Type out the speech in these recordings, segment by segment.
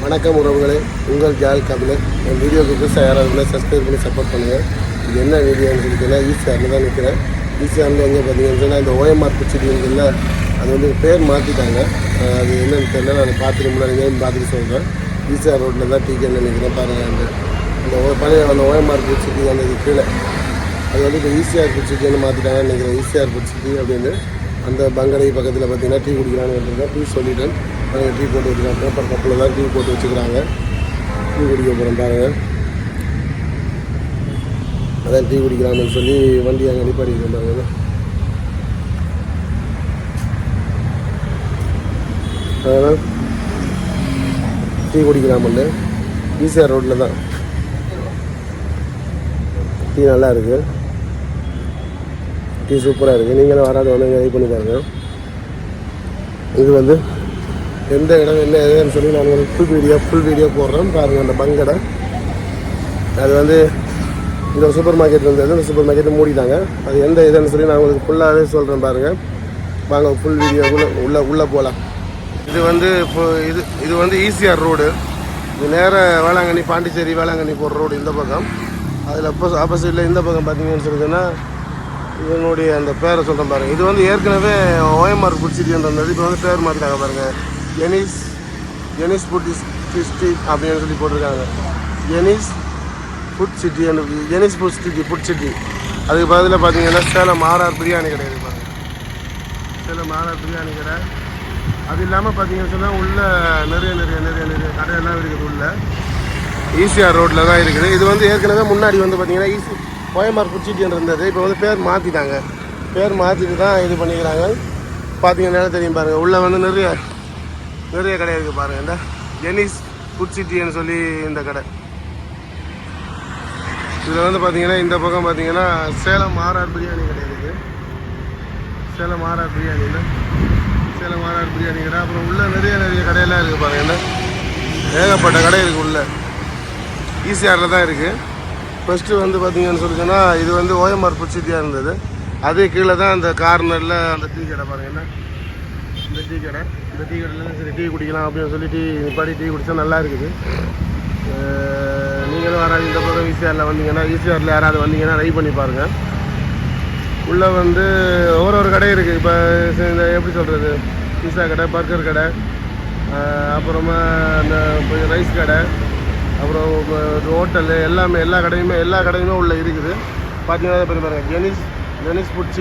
வணக்கம் உறவுகளே. உங்கள் ஜால் கபிலர் என் வீடியோக்கு புதுசாக யாராவது சப்ஸ்கிரைப் பண்ணி சப்போர்ட் பண்ணுங்கள் இது என்ன வீடியோன்னு சொல்லிட்டுனா ஈஸியாக தான் நிற்கிறேன் ஈஸியாக எங்கே பார்த்தீங்கன்னு சொன்னால் இந்த ஓஎம்ஆர் பிடிச்சிருக்கீங்கல்ல அது வந்து பேர் மாற்றிட்டாங்க அது என்னென்னு தெரியல. நான் பார்த்துட்டு முன்னாடி பார்த்துட்டு சொல்கிறேன் ஈஸியாக ரோட்டில் தான் டீக்கே நினைக்கிறேன் பாருங்கள் அந்த அந்த ஓ- பழைய அந்த ஓஎம்ஆர் பிடிச்சிட்டு அந்த இது கீழே. அது வந்து இப்போ ஈஸிஆர் பிடிச்சிட்டுன்னு மாற்றிட்டாங்கன்னு நினைக்கிறேன். ஈசிஆர் பிடிச்சிட்டு அப்படின்னு அந்த பங்கடை பக்கத்தில் பார்த்தீங்கன்னா டீ குடிக்கலான்னு வந்திருக்கேன் டீ சொல்லிட்டேன். நாங்கள் டீ போட்டு வச்சுருக்காங்க பேப்பர் கப்பில் தான் டீ போட்டு வச்சுக்கிறாங்க. டீ குடிக்க போகிறோம் பாருங்கள் அதான் டீ குடிக்கிறாங்கன்னு சொல்லி வண்டி அங்கே நிப்பாடி பாருங்க. அதனால் டீ குடிக்கலாமல்ல ஈசிஆர் ரோட்டில் தான். டீ நல்லா இருக்குது டீ சூப்பராக இருக்குது நீங்களும் வராது வந்து இது பண்ணி பாருங்கள் இது வந்து எந்த இடம் என்ன எதுன்னு சொல்லி நான் உங்களுக்கு ஃபுல் வீடியோ ஃபுல் வீடியோ போடுறேன். பாருங்கள் அந்த பங்கடை. அது வந்து இந்த சூப்பர் மார்க்கெட் இருந்தது இந்த சூப்பர் மார்க்கெட்டை மூடிட்டாங்க. அது எந்த இதுன்னு சொல்லி நான் உங்களுக்கு ஃபுல்லாகவே சொல்கிறேன் பாருங்கள் வாங்க ஃபுல் வீடியோ உள்ளே உள்ளே போகலாம் இது வந்து இப்போ இது இது வந்து ஈசிஆர் ரோடு இது நேராக வேளாங்கண்ணி பாண்டிச்சேரி வேளாங்கண்ணி போகிற ரோடு இந்த பக்கம். அதில் அப்போ ஆப்போசிட்டில் இந்த பக்கம் பார்த்தீங்கன்னு சொல்லிட்டுன்னா இதனுடைய அந்த பேரை சொல்கிறேன் பாருங்கள் இது வந்து ஏற்கனவே ஓஎம்ஆர் ஃபுட் இருந்தது. இப்போ வந்து பேர் மாற்றிட்டாங்க பாருங்கள் எனிஸ் எனிஸ் ஃபுட் சிட்டி அப்படின்னு சொல்லி போட்டிருக்காங்க. எனிஸ் food city எனிஸ் food city food city அதுக்கு பதிலாக பார்த்தீங்கன்னா சேலம் ஆர்ஆர் பிரியாணி கடை இருக்கு பாருங்கள் சேலம் ஆர்ஆர் பிரியாணி கடை. அது இல்லாமல் பார்த்தீங்கன்னு சொன்னால் உள்ள நிறைய நிறைய நிறைய நிறைய கடையெல்லாம் இருக்குது உள்ள. ஈசிஆர் ரோட்டில் தான் இருக்குது. இது வந்து ஏற்கனவே முன்னாடி வந்து பார்த்தீங்கன்னா ஈசி கோயமார் குச்சிட்டின்னு இருந்தது. இப்போ வந்து பேர் மாற்றிட்டாங்க பேர் மாற்றிட்டு தான் இது பண்ணிக்கிறாங்க. பார்த்தீங்கன்னா தெரியும் பாருங்கள் உள்ளே வந்து நிறைய நிறைய கடை இருக்குது பாருங்கள் இந்த ஜெனிஸ் ஃபுட் சிட்டின்னு சொல்லி இந்த கடை. இதில் வந்து பார்த்தீங்கன்னா இந்த பக்கம் பார்த்தீங்கன்னா சேலம் ஆர்ஆர் பிரியாணி கடை இருக்குது சேலம் ஆர்ஆர் பிரியாணி சேலம் ஆர்ஆர் பிரியாணி கடை. அப்புறம் உள்ள நிறைய நிறைய கடையெல்லாம் இருக்குது பாருங்க. என்ன ஏகப்பட்ட கடை இருக்குது உள்ள. ஈசிஆரில் தான் இருக்குது ஃபஸ்ட்டு வந்து பார்த்தீங்கன்னு சொல்லி இது வந்து ஓஎம்ஆர் புச்சிட்டியாக இருந்தது. அது கீழே தான் அந்த கார்னரில் அந்த டீ கடை பாருங்க. என்ன இந்த டீ கடை. இந்த டீ கடையில் சரி டீ குடிக்கலாம் அப்படின்னு சொல்லி டீ நிப்பாடி டீ குடித்தா நல்லா இருக்குது. நீங்களும் வராது இந்த பக்கம் ஈசிஆரில் வந்தீங்கன்னா ஈசிஆரில் யாராவது வந்தீங்கன்னா ட்ரை பண்ணி பாருங்கள் உள்ளே வந்து ஒரு ஒரு கடை இருக்குது இப்போ இந்த எப்படி சொல்கிறது பீஸா கடை பர்கர் கடை அப்புறமா அந்த ரைஸ் கடை அப்புறம் ஹோட்டலு எல்லாமே எல்லா கடையுமே எல்லா கடையுமே உள்ளே இருக்குது. பார்த்தீங்கன்னா பெரிய பாருங்கள் Jenny's Jenny's food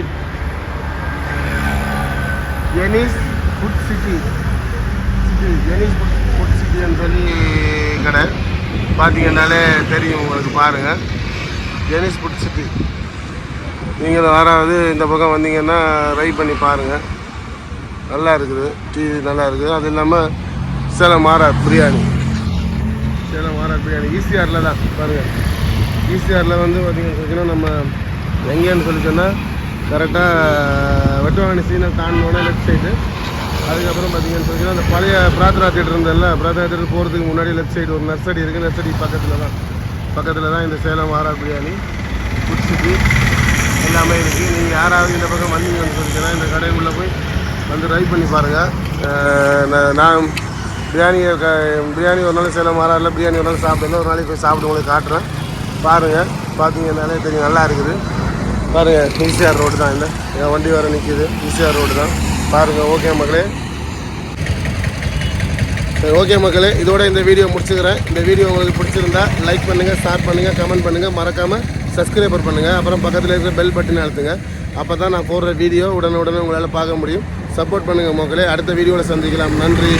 Jenny's food city city Jenny's food food சிட்டின்னு சொல்லி கடை. பார்த்தீங்கன்னாலே தெரியும் உங்களுக்கு பாருங்கள் ஜெனிஸ் ஃபுட் சிட்டி நீங்களும் யாராவது இந்த பக்கம் வந்தீங்கன்னா ரைட் பண்ணி பாருங்கள் நல்லா இருக்குது. டீ நல்லா இருக்குது. அது இல்லாமல் சேலம் மாறா பிரியாணி. சேலம் மாறா பிரியாணி. ஈசிஆரில் தான். பாருங்கள் ஈசிஆரில் வந்து பார்த்தீங்கன்னு சொல்லிச்சுன்னா நம்ம எங்கேன்னு சொல்லி சொன்னால் கரெக்டாக வெட்டவாணி சீனை தாண்டினோடனே லெஃப்ட் சைடு அதுக்கப்புறம் பார்த்தீங்கன்னு சொல்லிச்சுன்னா அந்த பழைய பிரார்த்தனா தேட்டர் இருந்ததில்ல பிரார்த்தனா தேட்டர் போகிறதுக்கு முன்னாடி லெஃப்ட் சைடு ஒரு நர்சரி இருக்குது நர்சரி பக்கத்தில் தான். பக்கத்தில் தான் இந்த சேலம் ஆரா பிரியாணி. ஃபுட் எல்லாமே இருக்குது நீங்கள் யாராவது இந்த பக்கம் வந்தீங்கன்னு சொல்லிச்சுன்னா இந்த கடைக்குள்ளே போய் வந்து ட்ரை பண்ணி பாருங்கள் நான் பிரியாணியை க பிரியாணி ஒரு நாள் சேலம் ஆறாரில் பிரியாணி ஒரு நாள் சாப்பிடல. ஒரு நாளைக்கு போய் சாப்பிட்டு உங்களுக்கு காட்டுறேன். பாருங்கள் பார்த்தீங்கன்னாலே தெரியும் நல்லா இருக்குது. பாருங்கள் ஈசிஆர் ரோடு தான் இல்லை என் வண்டி வர நிற்கிது ஈசிஆர் ரோடு தான். பாருங்கள் ஓகே மக்களே. சரி ஓகே மக்களே இதோட இந்த வீடியோ முடிச்சுக்கிறேன். இந்த வீடியோ உங்களுக்கு பிடிச்சிருந்தா லைக் பண்ணுங்கள் ஷேர் பண்ணுங்கள் கமெண்ட் பண்ணுங்கள் மறக்காமல் சப்ஸ்கிரைபர் பண்ணுங்கள் அப்புறம் பக்கத்தில் இருக்கிற பெல் பட்டன் அழுத்துங்க. அப்போ தான் நான் போடுற வீடியோ உடனே உடனே உங்களால் பார்க்க முடியும். சப்போர்ட் பண்ணுங்கள் மக்களே. அடுத்த வீடியோவில் சந்திக்கலாம். நன்றி.